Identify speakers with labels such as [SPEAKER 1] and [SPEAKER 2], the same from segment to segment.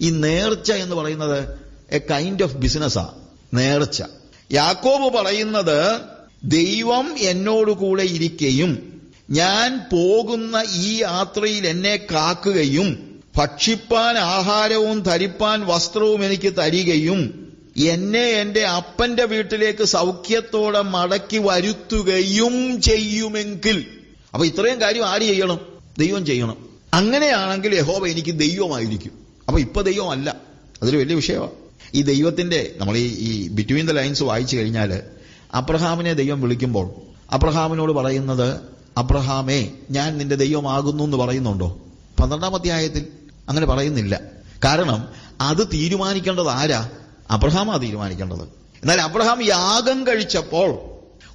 [SPEAKER 1] ഈ നേർച്ച എന്ന് പറയുന്നത് എ കൈൻഡ് ഓഫ് ബിസിനസ്സാ നേർച്ച. യാക്കോബ് പറയുന്നത് ദൈവം എന്നോട് കൂടെ ഇരിക്കുകയും ഞാൻ പോകുന്ന ഈ യാത്രയിൽ എന്നെ കാക്കുകയും ഭക്ഷിപ്പാൻ ആഹാരവും ധരിപ്പാൻ വസ്ത്രവും എനിക്ക് തരികയും എന്നെ എന്റെ അപ്പന്റെ വീട്ടിലേക്ക് സൗഖ്യത്തോടെ മടക്കി വരുത്തുകയും ചെയ്യുമെങ്കിൽ. അപ്പൊ ഇത്രയും കാര്യം ആര് ചെയ്യണം? ദൈവം ചെയ്യണം. അങ്ങനെയാണെങ്കിൽ യഹോബ എനിക്ക് ദൈവമായിരിക്കും. അപ്പൊ ഇപ്പൊ ദൈവം അല്ല. അതൊരു വലിയ വിഷയമാണ് ഈ ദൈവത്തിന്റെ നമ്മൾ ഈ ഈ ബിറ്റ്വീൻ ദ ലൈൻസ് വായിച്ചു കഴിഞ്ഞാൽ അബ്രഹാമിനെ ദൈവം വിളിക്കുമ്പോൾ അബ്രഹാമിനോട് പറയുന്നത് അബ്രഹാമേ ഞാൻ നിന്റെ ദൈവമാകുന്നു എന്ന് പറയുന്നുണ്ടോ? പന്ത്രണ്ടാം അധ്യായത്തിൽ അങ്ങനെ പറയുന്നില്ല. കാരണം അത് തീരുമാനിക്കേണ്ടത് ആരാ? അബ്രഹാമാ തീരുമാനിക്കേണ്ടത്. എന്നാൽ അബ്രഹാം യാഗം കഴിച്ചപ്പോൾ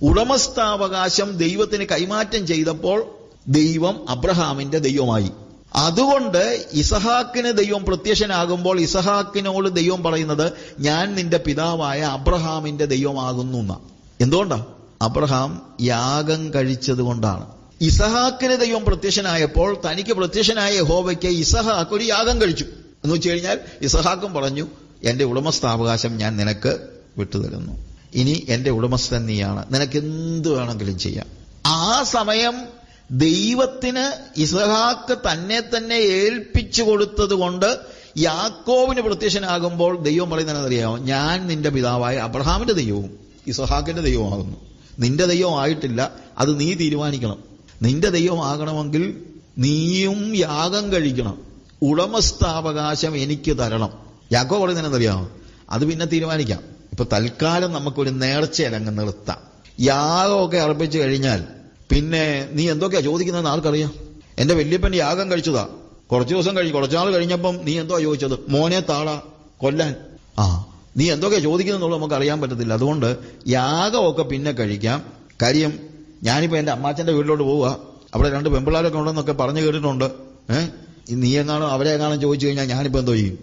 [SPEAKER 1] ഉടമസ്ഥാവകാശം ദൈവത്തിന് കൈമാറ്റം ചെയ്തപ്പോൾ ദൈവം അബ്രഹാമിന്റെ ദൈവമായി. അതുകൊണ്ട് ഇസഹാക്കിന് ദൈവം പ്രത്യക്ഷനാകുമ്പോൾ ഇസഹാക്കിനോട് ദൈവം പറയുന്നത് ഞാൻ നിന്റെ പിതാവായ അബ്രഹാമിന്റെ ദൈവമാകുന്നു എന്നാ. എന്തുകൊണ്ടാ? അബ്രഹാം യാഗം കഴിച്ചത് കൊണ്ടാണ് ഇസഹാക്കിന് ദൈവം പ്രത്യക്ഷനായപ്പോൾ തനിക്ക് പ്രത്യക്ഷനായ യഹോവയ്ക്ക് ഇസഹാക്ക് ഒരു യാഗം കഴിച്ചു. എന്ന് വെച്ച് കഴിഞ്ഞാൽ ഇസഹാക്കും പറഞ്ഞു എന്റെ ഉടമസ്ഥാവകാശം ഞാൻ നിനക്ക് വിട്ടുതരുന്നു. ഇനി എന്റെ ഉടമസ്ഥൻ നീയാണ്. നിനക്ക് എന്ത് വേണമെങ്കിലും ചെയ്യാം. ആ സമയം ദൈവത്തിന് ഇസഹാക്ക് തന്നെ തന്നെ ഏൽപ്പിച്ചു കൊടുത്തത് കൊണ്ട് യാക്കോവിന് പ്രത്യക്ഷനാകുമ്പോൾ ദൈവം പറയുന്നത് അറിയാമോ ഞാൻ നിന്റെ പിതാവായ അബ്രഹാമിന്റെ ദൈവവും ഇസഹാക്കിന്റെ ദൈവമാകുന്നു നിന്റെ ദൈവം ആയിട്ടില്ല. അത് നീ തീരുമാനിക്കണം. നിന്റെ ദൈവമാകണമെങ്കിൽ നീയും യാഗം കഴിക്കണം. ഉടമസ്ഥാവകാശം എനിക്ക് തരണം. യാക്കോ പറയുന്നത് അറിയാമോ അത് പിന്നെ തീരുമാനിക്കാം. ഇപ്പൊ തൽക്കാലം നമുക്കൊരു നേർച്ചയിലങ്ങ് നിർത്താം. യാഗമൊക്കെ അർപ്പിച്ചു കഴിഞ്ഞാൽ പിന്നെ നീ എന്തൊക്കെയാ ചോദിക്കുന്നതെന്ന് ആർക്കറിയാം? എന്റെ വല്യപ്പൻ യാഗം കഴിച്ചതാ. കുറച്ചു ദിവസം കഴിഞ്ഞ് കുറച്ചാൾ കഴിഞ്ഞപ്പം നീ എന്തോ ചോദിച്ചത്? മോനെ താള കൊല്ലാൻ. ആ നീ എന്തൊക്കെയാ ചോദിക്കുന്നുള്ളത് നമുക്ക് അറിയാൻ പറ്റത്തില്ല. അതുകൊണ്ട് യാഗമൊക്കെ പിന്നെ കഴിക്കാം. കാര്യം ഞാനിപ്പോ എന്റെ അമ്മാച്ചന്റെ വീട്ടിലോട്ട് പോവുക അവിടെ രണ്ട് പെമ്പിള്ളാരൊക്കെ ഉണ്ടെന്നൊക്കെ പറഞ്ഞു കേട്ടിട്ടുണ്ട്. ഏഹ് നീ എങ്ങാണോ അവരെ എങ്ങാണോ ചോദിച്ചു കഴിഞ്ഞാൽ ഞാനിപ്പോ എന്തോ ചെയ്യും.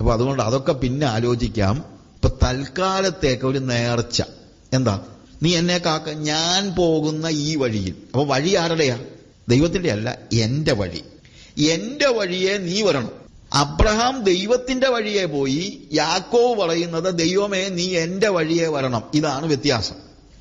[SPEAKER 1] അപ്പൊ അതുകൊണ്ട് അതൊക്കെ പിന്നെ ആലോചിക്കാം. ഇപ്പൊ തൽക്കാലത്തേക്ക് ഒരു നേർച്ച. എന്താ? നീ എന്നെ കാക്ക ഞാൻ പോകുന്ന ഈ വഴിയിൽ. അപ്പൊ വഴി ആരുടെയാ? ദൈവത്തിന്റെ അല്ല എന്റെ വഴി. എന്റെ വഴിയെ നീ വരണം. അബ്രഹാം ദൈവത്തിന്റെ വഴിയെ പോയി യാക്കോവ് പറയുന്നത് ദൈവമേ നീ എന്റെ വഴിയെ വരണം. ഇതാണ് വ്യത്യാസം.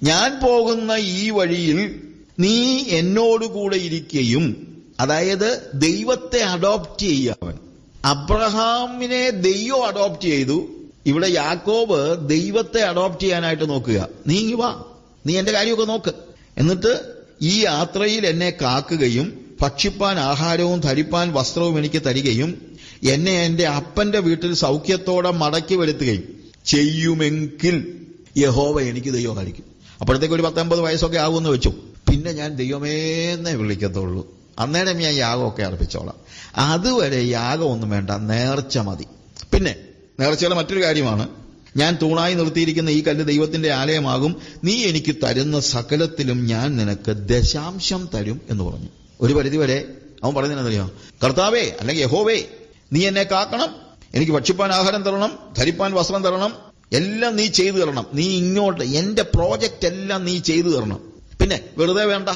[SPEAKER 1] ഞാൻ പോകുന്ന ഈ വഴിയിൽ നീ എന്നോടുകൂടെ ഇരിക്കുകയും അതായത് ദൈവത്തെ അഡോപ്റ്റ് ചെയ്യാവൻ അബ്രഹാമിനെ ദൈവം അഡോപ്റ്റ് ചെയ്തു. ഇവിടെ യാക്കോബ് ദൈവത്തെ അഡോപ്റ്റ് ചെയ്യാനായിട്ട് നോക്കുക. നീ ഇങ്ങ് വാ. നീ എന്റെ കാര്യമൊക്കെ നോക്ക്. എന്നിട്ട് ഈ യാത്രയിൽ എന്നെ കാക്കുകയും ഭക്ഷിപ്പാൻ ആഹാരവും ധരിപ്പാൻ വസ്ത്രവും എനിക്ക് തരികയും എന്നെ എന്റെ അപ്പന്റെ വീട്ടിൽ സൗഖ്യത്തോടെ മടക്കി വരുത്തുകയും ചെയ്യുമെങ്കിൽ യഹോവ എനിക്ക് ദൈവമായിരിക്കും അപ്പോഴത്തേക്ക് ഒരു പത്തൊമ്പത് വയസ്സൊക്കെ ആകുമെന്ന് വെച്ചു. പിന്നെ ഞാൻ ദൈവമേന്നേ വിളിക്കത്തുള്ളൂ. അന്നേരം ഞാൻ യാഗമൊക്കെ അർപ്പിച്ചോളാം. അതുവരെ യാഗമൊന്നും വേണ്ട. നേർച്ച മതി. പിന്നെ നേർച്ചയുടെ മറ്റൊരു കാര്യമാണ് ഞാൻ തൂണായി നിർത്തിയിരിക്കുന്ന ഈ കല്ല് ദൈവത്തിന്റെ ആലയമാകും നീ എനിക്ക് തരുന്ന സകലത്തിലും ഞാൻ നിനക്ക് ദശാംശം തരും എന്ന് പറഞ്ഞു. ഒരു പരിധിവരെ അവൻ പറയുന്നതെന്നറിയോ കർത്താവേ അല്ലെങ്കിൽ യഹോവേ നീ എന്നെ കാക്കണം എനിക്ക് ഭക്ഷിപ്പാൻ ആഹാരം തരണം ധരിപ്പാൻ വസ്ത്രം തരണം എല്ലാം നീ ചെയ്തു തരണം. നീ ഇങ്ങോട്ട് എന്റെ പ്രോജക്റ്റ് എല്ലാം നീ ചെയ്തു തരണം. പിന്നെ വെറുതെ വേണ്ട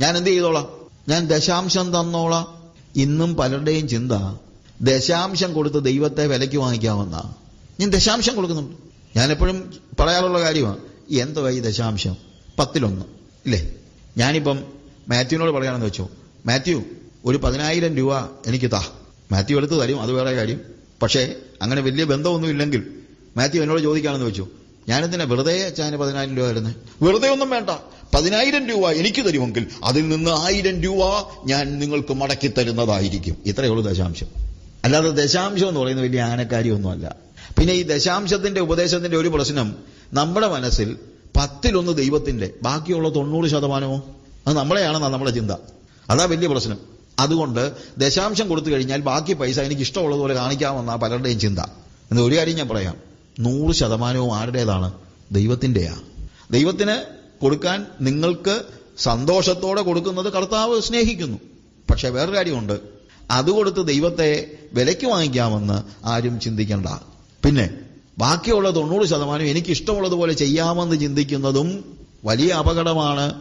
[SPEAKER 1] ഞാൻ എന്ത് ചെയ്തോളാം? ഞാൻ ദശാംശം തന്നോളാം. ഇന്നും പലരുടെയും ചിന്ത ദശാംശം കൊടുത്ത് ദൈവത്തെ വിലയ്ക്ക് വാങ്ങിക്കാമെന്ന ഞാൻ ദശാംശം കൊടുക്കുന്നുണ്ട്. ഞാനെപ്പോഴും പറയാറുള്ള കാര്യമാണ്. എന്തോ ഈ ദശാംശം? പത്തിലൊന്ന്. ഇല്ലേ? ഞാനിപ്പം മാത്യുവിനോട് പറയാണെന്ന് വെച്ചു. മാത്യു ഒരു പതിനായിരം രൂപ എനിക്ക് താ. മാത്യു എടുത്ത് തരും അത് വേറെ കാര്യം. പക്ഷേ അങ്ങനെ വലിയ ബന്ധമൊന്നുമില്ലെങ്കിൽ മാത്യു എന്നോട് ചോദിക്കാണെന്ന് വെച്ചു. ഞാനെന്തിനാ വെറുതെ അച്ഛന് പതിനായിരം രൂപ തരുന്നത് വെറുതെ ഒന്നും വേണ്ട. പതിനായിരം രൂപ എനിക്ക് തരുമെങ്കിൽ അതിൽ നിന്ന് ആയിരം രൂപ ഞാൻ നിങ്ങൾക്ക് മടക്കി തരുന്നതായിരിക്കും. ഇത്രയേ ഉള്ളൂ ദശാംശം. അല്ലാതെ ദശാംശം എന്ന് പറയുന്നത് വലിയ ആനക്കാരിയൊന്നുമല്ല പിന്നെ ഈ ദശാംശത്തിന്റെ ഉപദേശത്തിന്റെ ഒരു പ്രശ്നം നമ്മുടെ മനസ്സിൽ പത്തിലൊന്ന് ദൈവത്തിന്റെ ബാക്കിയുള്ള തൊണ്ണൂറ് ശതമാനമോ? അത് നമ്മളെയാണെന്നാ നമ്മുടെ ചിന്ത. അതാ വലിയ പ്രശ്നം. അതുകൊണ്ട് ദശാംശം കൊടുത്തു കഴിഞ്ഞാൽ ബാക്കി പൈസ എനിക്ക് ഇഷ്ടമുള്ളതുപോലെ കാണിക്കാമെന്നാ പലരുടെയും ചിന്ത. എന്ന് ഒരു കാര്യം ഞാൻ പറയാം. നൂറ് ശതമാനവും ആരുടേതാണ്? ദൈവത്തിന്റെയാ ദൈവത്തിന് കൊടുക്കാൻ നിങ്ങൾക്ക് സന്തോഷത്തോടെ കൊടുക്കുന്നത് കർത്താവ് സ്നേഹിക്കുന്നു. പക്ഷെ വേറൊരു കാര്യമുണ്ട്. അത് കൊടുത്ത് ദൈവത്തെ വിലയ്ക്ക് വാങ്ങിക്കാമെന്ന് ആരും ചിന്തിക്കണ്ട. പിന്നെ ബാക്കിയുള്ള തൊണ്ണൂറ് ശതമാനം എനിക്ക് ഇഷ്ടമുള്ളതുപോലെ ചെയ്യാമെന്ന് ചിന്തിക്കുന്നതും വലിയ അപകടമാണ്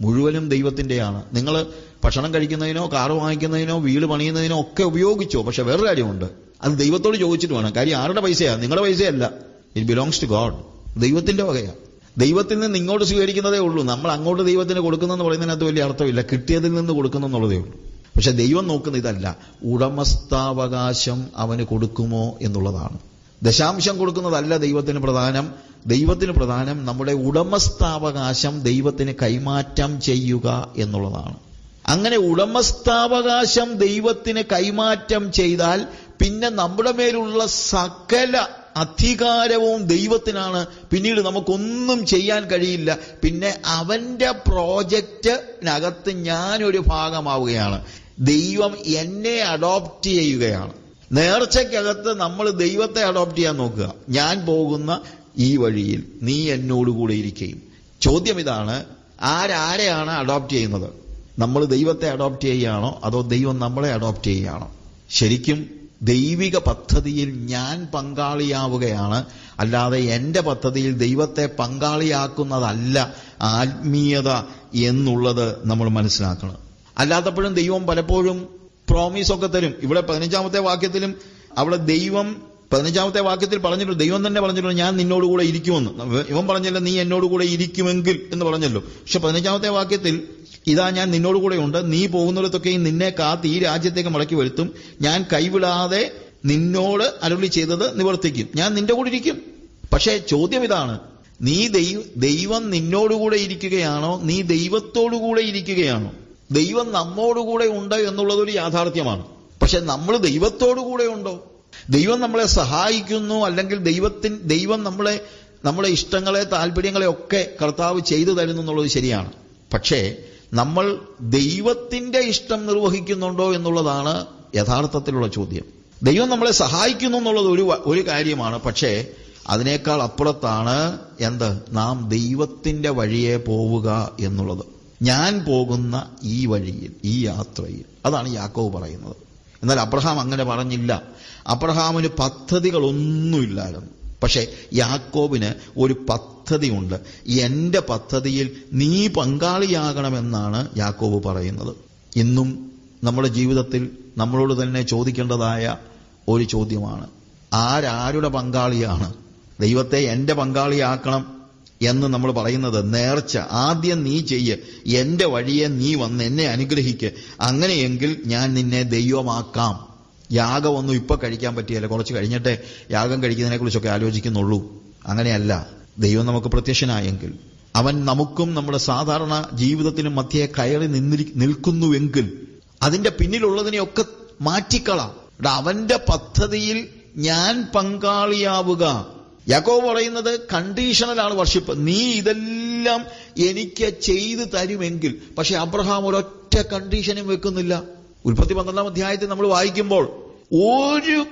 [SPEAKER 1] മുഴുവനും ദൈവത്തിന്റെയാണ്. നിങ്ങൾ ഭക്ഷണം കഴിക്കുന്നതിനോ കാറ് വാങ്ങിക്കുന്നതിനോ വീട് പണിയുന്നതിനോ ഒക്കെ ഉപയോഗിച്ചോ പക്ഷെ വേറൊരു കാര്യമുണ്ട്. അത് ദൈവത്തോട് ചോദിച്ചിട്ട് വേണം. കാര്യം ആരുടെ പൈസയാ നിങ്ങളുടെ പൈസയല്ല. ഇറ്റ് ബിലോങ്സ് ടു ഗോഡ് ദൈവത്തിന്റെ വകയാ. ദൈവത്തിൽ നിന്ന് ഇങ്ങോട്ട് സ്വീകരിക്കുന്നതേ ഉള്ളൂ. നമ്മൾ അങ്ങോട്ട് ദൈവത്തിന് കൊടുക്കുന്നെന്ന് പറയുന്നതിനകത്ത് വലിയ അർത്ഥമില്ല. കിട്ടിയതിൽ നിന്ന് കൊടുക്കുന്നെന്നുള്ളതേ ഉള്ളൂ. പക്ഷെ ദൈവം നോക്കുന്ന ഇതല്ല. ഉടമസ്ഥാവകാശം അവന് കൊടുക്കുമോ എന്നുള്ളതാണ്. ദശാംശം കൊടുക്കുന്നതല്ല ദൈവത്തിന് പ്രധാനം. ദൈവത്തിന് പ്രധാനം നമ്മുടെ ഉടമസ്ഥാവകാശം ദൈവത്തിന് കൈമാറ്റം ചെയ്യുക എന്നുള്ളതാണ്. അങ്ങനെ ഉടമസ്ഥാവകാശം ദൈവത്തിന് കൈമാറ്റം ചെയ്താൽ പിന്നെ നമ്മുടെ മേലുള്ള സകല അധികാരവും ദൈവത്തിനാണ്. പിന്നീട് നമുക്കൊന്നും ചെയ്യാൻ കഴിയില്ല. പിന്നെ അവന്റെ പ്രോജക്റ്റിനകത്ത് ഞാനൊരു ഭാഗമാവുകയാണ്. ദൈവം എന്നെ അഡോപ്റ്റ് ചെയ്യുകയാണ്. നേർച്ചയ്ക്കകത്ത് നമ്മൾ ദൈവത്തെ അഡോപ്റ്റ് ചെയ്യാൻ നോക്കുക. ഞാൻ പോകുന്ന ഈ വഴിയിൽ നീ എന്നോടുകൂടെ ഇരിക്കുകയും ചോദ്യം ഇതാണ് ആരാരെയാണ് അഡോപ്റ്റ് ചെയ്യുന്നത്? നമ്മൾ ദൈവത്തെ അഡോപ്റ്റ് ചെയ്യുകയാണോ? അതോ ദൈവം നമ്മളെ അഡോപ്റ്റ് ചെയ്യുകയാണോ? ശരിക്കും ദൈവിക പദ്ധതിയിൽ ഞാൻ പങ്കാളിയാവുകയാണ്. അല്ലാതെ എന്റെ പദ്ധതിയിൽ ദൈവത്തെ പങ്കാളിയാക്കുന്നതല്ല ആത്മീയത എന്നുള്ളത് നമ്മൾ മനസ്സിലാക്കണം. അല്ലാത്തപ്പോഴും ദൈവം പലപ്പോഴും പ്രോമിസ് ഒക്കെ തരും. ഇവിടെ പതിനഞ്ചാമത്തെ വാക്യത്തിലും അവിടെ ദൈവം പതിനഞ്ചാമത്തെ വാക്യത്തിൽ പറഞ്ഞിട്ടുണ്ട്. ദൈവം തന്നെ പറഞ്ഞിട്ടുണ്ട് ഞാൻ നിന്നോടുകൂടെ ഇരിക്കുമെന്ന്. ഇവൻ പറഞ്ഞല്ലോ നീ എന്നോടുകൂടെ ഇരിക്കുമെങ്കിൽ എന്ന് പറഞ്ഞല്ലോ. പക്ഷെ പതിനഞ്ചാമത്തെ വാക്യത്തിൽ ഇതാ ഞാൻ നിന്നോടുകൂടെ ഉണ്ട് നീ പോകുന്നിടത്തൊക്കെയും നിന്നെ കാത്ത് ഈ രാജ്യത്തേക്ക് മടക്കി വരുത്തും. ഞാൻ കൈവിടാതെ നിന്നോട് അരുളി ചെയ്തത് നിവർത്തിക്കും. ഞാൻ നിന്റെ കൂടെ ഇരിക്കും. പക്ഷേ ചോദ്യം ഇതാണ്. നീ ദൈവ ദൈവം നിന്നോടുകൂടെ ഇരിക്കുകയാണോ? നീ ദൈവത്തോടുകൂടെ ഇരിക്കുകയാണോ? ദൈവം നമ്മോടുകൂടെ ഉണ്ട് എന്നുള്ളത് ഒരു യാഥാർത്ഥ്യമാണ്. പക്ഷെ നമ്മൾ ദൈവത്തോടുകൂടെ ഉണ്ടോ? ദൈവം നമ്മളെ സഹായിക്കുന്നു അല്ലെങ്കിൽ ദൈവത്തിൻ ദൈവം നമ്മളെ നമ്മുടെ ഇഷ്ടങ്ങളെ താല്പര്യങ്ങളെ ഒക്കെ കർത്താവ് ചെയ്തു തരുന്നു എന്നുള്ളത് ശരിയാണ്. പക്ഷേ നമ്മൾ ദൈവത്തിന്റെ ഇഷ്ടം നിർവഹിക്കുന്നുണ്ടോ എന്നുള്ളതാണ് യഥാർത്ഥത്തിലുള്ള ചോദ്യം. ദൈവം നമ്മളെ സഹായിക്കുന്നു എന്നുള്ളത് ഒരു ഒരു കാര്യമാണ്. പക്ഷേ അതിനേക്കാൾ അപ്പുറത്താണ് എന്ത്? നാം ദൈവത്തിന്റെ വഴിയെ പോവുക എന്നുള്ളത്. ഞാൻ പോകുന്ന ഈ വഴിയിൽ ഈ യാത്രയിൽ. അതാണ് യാക്കോവ് പറയുന്നത്. എന്നാൽ അബ്രഹാം അങ്ങനെ പറഞ്ഞില്ല. അബ്രഹാമിന് പദ്ധതികളൊന്നുമില്ലായിരുന്നു. പക്ഷേ യാക്കോബിന് ഒരു പദ്ധതിയുണ്ട്. എന്റെ പദ്ധതിയിൽ നീ പങ്കാളിയാകണമെന്നാണ് യാക്കോബ് പറയുന്നത്. ഇന്നും നമ്മുടെ ജീവിതത്തിൽ നമ്മളോട് തന്നെ ചോദിക്കേണ്ടതായ ഒരു ചോദ്യമാണ്. ആരാരുടെ പങ്കാളിയാണ്? ദൈവത്തെ എന്റെ പങ്കാളിയാക്കണം എന്ന് നമ്മൾ പറയുന്നത് നേർച്ച. ആദ്യം നീ ചെയ്യ്. എന്റെ വഴിയെ നീ വന്ന് എന്നെ അനുഗ്രഹിക്ക്. അങ്ങനെയെങ്കിൽ ഞാൻ നിന്നെ ദൈവമാക്കാം. യാഗമൊന്നും ഇപ്പൊ കഴിക്കാൻ പറ്റിയല്ല. കുറച്ച് കഴിഞ്ഞിട്ടേ യാഗം കഴിക്കുന്നതിനെ കുറിച്ചൊക്കെ ആലോചിക്കുന്നുള്ളൂ. അങ്ങനെയല്ല. ദൈവം നമുക്ക് പ്രത്യക്ഷനായെങ്കിൽ അവൻ നമുക്കും നമ്മുടെ സാധാരണ ജീവിതത്തിനും മധ്യേ കയറി നിന്നിരി നിൽക്കുന്നുവെങ്കിൽ അതിന്റെ പിന്നിലുള്ളതിനെയൊക്കെ മാറ്റിക്കളാം. അവന്റെ പദ്ധതിയിൽ ഞാൻ പങ്കാളിയാവുക. യാക്കോ പറയുന്നത് കണ്ടീഷണലാണ് വർഷിപ്പ് നീ ഇതെല്ലാം എനിക്ക് ചെയ്തു തരുമെങ്കിൽ പക്ഷെ അബ്രഹാം ഒരൊറ്റ കണ്ടീഷനും വെക്കുന്നില്ല. ഉൽപ്പത്തി പന്ത്രണ്ടാം അധ്യായത്തിൽ നമ്മൾ വായിക്കുമ്പോൾ ഒരു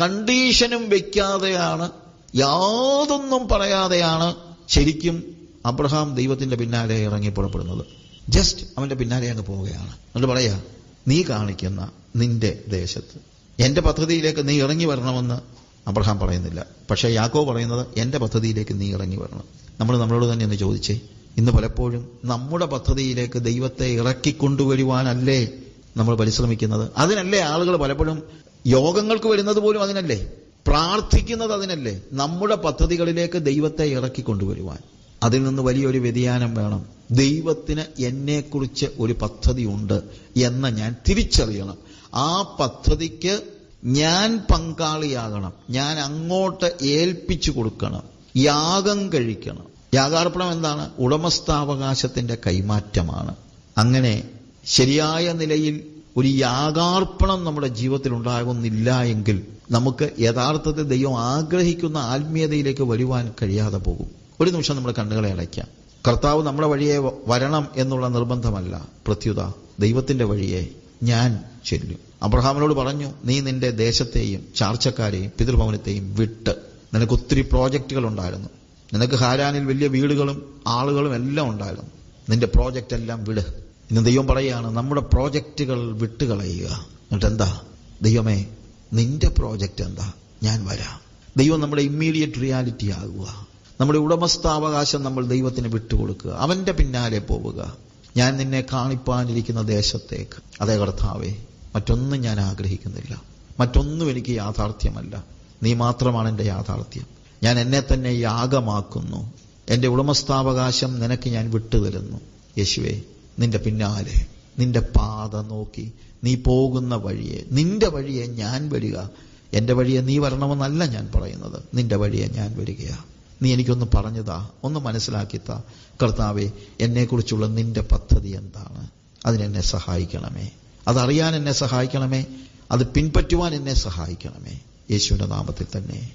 [SPEAKER 1] കണ്ടീഷനും വെക്കാതെയാണ് യാതൊന്നും പറയാതെയാണ് ശരിക്കും അബ്രഹാം ദൈവത്തിന്റെ പിന്നാലെ ഇറങ്ങി പുറപ്പെടുന്നത്. ജസ്റ്റ് അവന്റെ പിന്നാലെ അങ്ങ് പോവുകയാണ്. എന്നിട്ട് പറയാ നീ കാണിക്കുന്ന നിന്റെ ദേശത്ത് എന്റെ പദ്ധതിയിലേക്ക് നീ ഇറങ്ങി വരണമെന്ന് അബ്രഹാം പറയുന്നില്ല. പക്ഷേ യാക്കോ പറയുന്നത് എന്റെ പദ്ധതിയിലേക്ക് നീ ഇറങ്ങി വരണം. നമ്മൾ നമ്മളോട് തന്നെ ഒന്ന് ചോദിച്ചേ ഇന്ന് പലപ്പോഴും നമ്മുടെ പദ്ധതിയിലേക്ക് ദൈവത്തെ ഇറക്കിക്കൊണ്ടുവരുവാനല്ലേ നമ്മൾ പരിശ്രമിക്കുന്നത്? അതിനല്ലേ ആളുകൾ പലപ്പോഴും യോഗങ്ങൾക്ക് വരുന്നത് പോലും അതിനല്ലേ? പ്രാർത്ഥിക്കുന്നത് അതിനല്ലേ നമ്മുടെ പദ്ധതികളിലേക്ക് ദൈവത്തെ ഇറക്കി കൊണ്ടുവരുവാൻ. അതിൽ നിന്ന് വലിയൊരു വ്യതിയാനം വേണം. ദൈവത്തിന് എന്നെക്കുറിച്ച് ഒരു പദ്ധതി ഉണ്ട് എന്ന് ഞാൻ തിരിച്ചറിയണം. ആ പദ്ധതിക്ക് ഞാൻ പങ്കാളിയാകണം. ഞാൻ അങ്ങോട്ട് ഏൽപ്പിച്ചു കൊടുക്കണം. യാഗം കഴിക്കണം. യാഗാർപ്പണം എന്താണ്? ഉടമസ്ഥാവകാശത്തിന്റെ കൈമാറ്റമാണ്. അങ്ങനെ ശരിയായ നിലയിൽ ഒരു യാഗാർപ്പണം നമ്മുടെ ജീവിതത്തിൽ ഉണ്ടാകുന്നില്ല എങ്കിൽ നമുക്ക് യഥാർത്ഥത്തിൽ ദൈവം ആഗ്രഹിക്കുന്ന ആത്മീയതയിലേക്ക് വരുവാൻ കഴിയാതെ പോകും. ഒരു നിമിഷം നമ്മുടെ കണ്ണുകളെ അടയ്ക്കാം. കർത്താവ് നമ്മുടെ വഴിയെ വരണം എന്നുള്ള നിർബന്ധമല്ല. പ്രത്യുത ദൈവത്തിന്റെ വഴിയെ ഞാൻ ചെല്ലും. അബ്രഹാമിനോട് പറഞ്ഞു നീ നിന്റെ ദേശത്തെയും ചാർച്ചക്കാരെയും പിതൃഭവനത്തെയും വിട്ട് നിനക്ക് ഒത്തിരി പ്രോജക്റ്റുകൾ ഉണ്ടായിരുന്നു. നിനക്ക് ഹാരാനിൽ വലിയ വീടുകളും ആളുകളും എല്ലാം ഉണ്ടായിരുന്നു. നിന്റെ പ്രോജക്റ്റ് എല്ലാം വിട്. ഇന്ന് ദൈവം പറയുകയാണ് നമ്മുടെ പ്രോജക്റ്റുകൾ വിട്ടുകളയുക. എന്നിട്ട് എന്താ ദൈവമേ നിന്റെ പ്രോജക്റ്റ് എന്താ? ഞാൻ വരാം. ദൈവം നമ്മുടെ ഇമ്മീഡിയറ്റ് റിയാലിറ്റി ആകുക. നമ്മുടെ ഉടമസ്ഥാവകാശം നമ്മൾ ദൈവത്തിന് വിട്ടുകൊടുക്കുക. അവന്റെ പിന്നാലെ പോവുക. ഞാൻ നിന്നെ കാണിപ്പാനിരിക്കുന്ന ദേശത്തേക്ക്. അതേ കർത്താവേ മറ്റൊന്നും ഞാൻ ആഗ്രഹിക്കുന്നില്ല. മറ്റൊന്നും എനിക്ക് യാഥാർത്ഥ്യമല്ല. നീ മാത്രമാണ് എന്റെ യാഥാർത്ഥ്യം. ഞാൻ എന്നെ തന്നെ യാഗമാക്കുന്നു. എന്റെ ഉടമസ്ഥാവകാശം നിനക്ക് ഞാൻ വിട്ടുതരുന്നു. യേശുവേ നിന്റെ പിന്നാലെ നിന്റെ പാത നോക്കി നീ പോകുന്ന വഴിയെ നിന്റെ വഴിയെ ഞാൻ വരിക. എന്റെ വഴിയെ നീ വരണമെന്നല്ല ഞാൻ പറയുന്നത്. നിന്റെ വഴിയെ ഞാൻ വരികയാ. നീ എനിക്കൊന്ന് പറഞ്ഞതാ ഒന്ന് മനസ്സിലാക്കിത്താ കർത്താവെ എന്നെക്കുറിച്ചുള്ള നിന്റെ പദ്ധതി എന്താണ്? അതിനെന്നെ സഹായിക്കണമേ. അതറിയാൻ എന്നെ സഹായിക്കണമേ. അത് പിൻപറ്റുവാൻ എന്നെ സഹായിക്കണമേ. യേശുവിന്റെ നാമത്തിൽ തന്നെ.